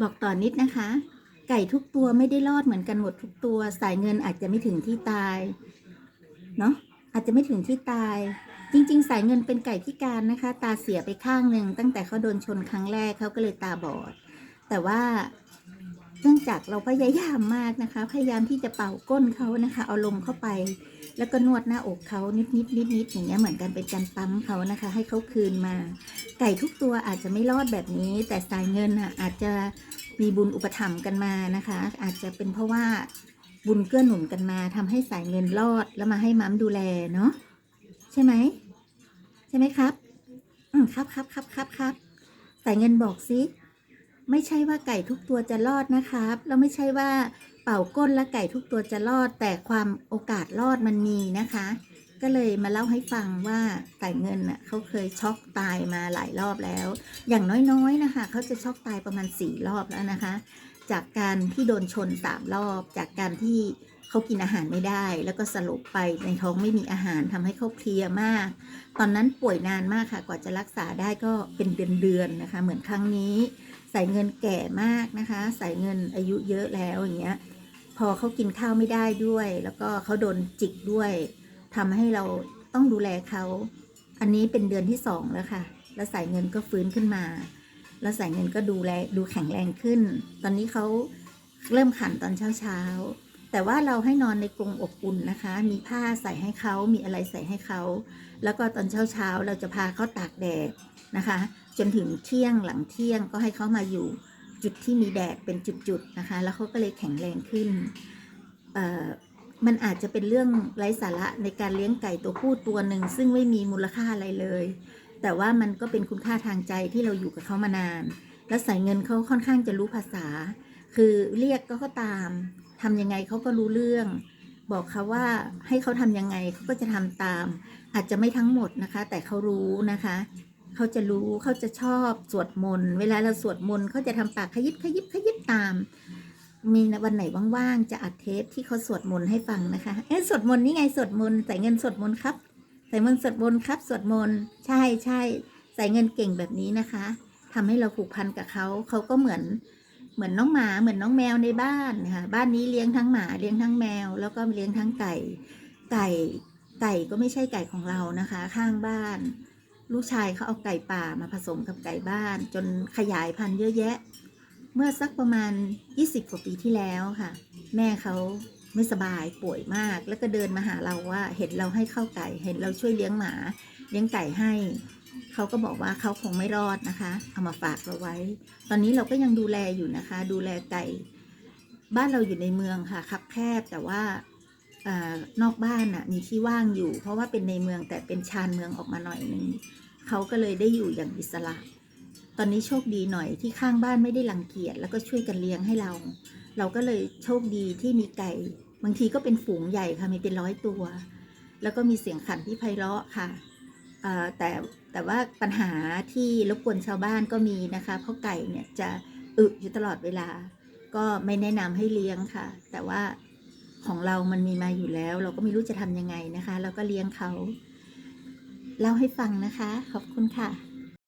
บอกต่อนนิดนะคะ ไก่ทุกตัวไม่ได้รอดเหมือนกันหมดทุกตัว สายเงินอาจจะไม่ถึงที่ตายเนาะอาจจะไม่ถึงที่ตาย จริง ๆ สายเงินเป็นไก่พิการนะคะ ตาเสียไปข้างหนึ่งตั้งแต่เขาโดนชนครั้งแรกเขาก็เลยตาบอด แต่ว่า เนื่องจากเราพยายามมากนะคะ พยายามที่จะเป่าก้นเขานะคะ เอาลมเข้าไป แล้วก็นวดหน้าอกเขานิดนิดนิดนิดๆอย่างเงี้ยเหมือนกันเป็นการปั๊มเขานะคะ ให้เขาคืนมา ไก่ทุกตัวอาจจะไม่รอดแบบนี้ แต่สายเงินอะอาจจะมีบุญอุปถัมภ์กันมานะคะ อาจจะเป็นเพราะว่าบุญเกื้อหนุนกันมาทำให้สายเงินรอดแล้วมาให้มัมดูแลเนาะใช่ไหมใช่ไหมครับ อืมครับครับครับครับครับสายเงินบอกสิ ไม่ใช่ว่าไก่ทุกตัวจะรอดนะครับแล้วไม่ใช่ว่าเป่าก้นแล้วไก่ทุกตัวจะรอด แต่ความโอกาสรอดมันมีนะคะ ก็เลยมาเล่าให้ฟังว่าไก่เงินน่ะเขาเคยช็อกตายมาหลายรอบแล้ว อย่างน้อยๆนะคะเขาจะช็อกตายประมาณสี่รอบแล้วนะคะ จากการที่โดนชนสามรอบ จากการที่เขากินอาหารไม่ได้ แล้วก็สลบไปในท้องไม่มีอาหารทำให้เขาเพลียมาก ตอนนั้นป่วยนานมากค่ะกว่าจะรักษาได้ก็เป็นเดือนๆนะคะ เหมือนครั้งนี้ ใส่เงินแก่มากนะคะ ใส่เงินอายุเยอะแล้วอย่างเงี้ย พอเขากินข้าวไม่ได้ด้วย แล้วก็เขาโดนจิกด้วยทำให้เราต้องดูแลเขาอันนี้เป็นเดือนที่สองแล้วค่ะ แล้วสายเงินก็ฟื้นขึ้นมา แล้วสายเงินก็ดูแลดูแข็งแรงขึ้น ตอนนี้เขาเริ่มขันตอนเช้าเช้าๆแต่ว่าเราให้นอนในกรงอบอุ่นนะคะ มีผ้าใส่ให้เขามีอะไรใส่ให้เขา แล้วก็ตอนเช้าเช้าๆเราจะพาเขาตากแดดนะคะ จนถึงเที่ยงหลังเที่ยงก็ให้เขามาอยู่จุดที่มีแดดเป็นจุดๆนะคะ แล้วเขาก็เลยแข็งแรงขึ้น มันอาจจะเป็นเรื่องไร้สาระในการเลี้ยงไก่ตัวผู้ตัวหนึ่ง ซึ่งไม่มีมูลค่าอะไรเลย แต่ว่ามันก็เป็นคุณค่าทางใจที่เราอยู่กับเขามานาน แล้วสายเงินเขาค่อนข้างจะรู้ภาษา คือเรียกก็เขาตามทำยังไงเขาก็รู้เรื่อง บอกเขาว่าให้เขาทำยังไงเขาก็จะทำตาม อาจจะไม่ทั้งหมดนะคะ แต่เขารู้นะคะ เขาจะรู้เขาจะชอบสวดมนต์เวลาเราสวดมนต์เขาจะทำปากขยิบขยิบขยิบตาม มีวันไหนว่างๆจะอัดเทปที่เขาสวดมนต์ให้ฟังนะคะเอ๊ะสวดมนต์นี่ไงสวดมนต์ใส่เงินสวดมนต์ครับใส่เงินสวดมนต์ครับ สวดมนต์ใช่ใช่ใส่เงินเก่งแบบนี้นะคะทำให้เราผูกพันกับเขาเขาก็เหมือนเหมือนน้องหมาเหมือนน้องแมวในบ้านนะคะบ้านนี้เลี้ยงทั้งหมาเลี้ยงทั้งแมว แล้วก็เลี้ยงทั้งไก่ ไก่ไก่ก็ไม่ใช่ไก่ของเรานะคะ ข้างบ้าน ลูกชายเขาเอาไก่ป่ามาผสมกับไก่บ้าน จนขยายพันธุ์เยอะแยะ เมื่อสักประมาณ 20 กว่าปีที่แล้วค่ะ แม่เขาไม่สบายป่วยมาก แล้วก็เดินมาหาเราว่า เห็นเราให้ข้าวไก่ เห็นเราช่วยเลี้ยงหมา เลี้ยงไก่ให้ เขาก็บอกว่าเขาคงไม่รอดนะคะ เอามาฝากเราไว้ ตอนนี้เราก็ยังดูแลอยู่นะคะ ดูแลไก่ บ้านเราอยู่ในเมืองค่ะคับแคบแต่ว่า อนอกบ้านน่ะมีที่ว่างอยู่ เพราะว่าเป็นในเมืองแต่เป็นชานเมืองออกมาหน่อยนึงเขาก็เลยได้อยู่อย่างอิสระ ตอนนี้โชคดีหน่อยที่ข้างบ้านไม่ได้รังเกียจแล้วก็ช่วยกันเลี้ยงให้เรา เราก็เลยโชคดีที่มีไก่ บางทีก็เป็นฝูงใหญ่ค่ะมีเป็นร้อยตัว แล้วก็มีเสียงขันที่ไพเราะค่ะแต่แต่ว่าปัญหาที่รบกวนชาวบ้านก็มีนะคะ เพราะไก่เนี่ยจะอึอยู่ตลอดเวลา ก็ไม่แนะนำให้เลี้ยงค่ะ แต่ว่า ของเรามันมีมาอยู่แล้ว เราก็ไม่รู้จะทำยังไงนะคะ เราก็เลี้ยงเขาเล่าให้ฟังนะคะ ขอบคุณค่ะ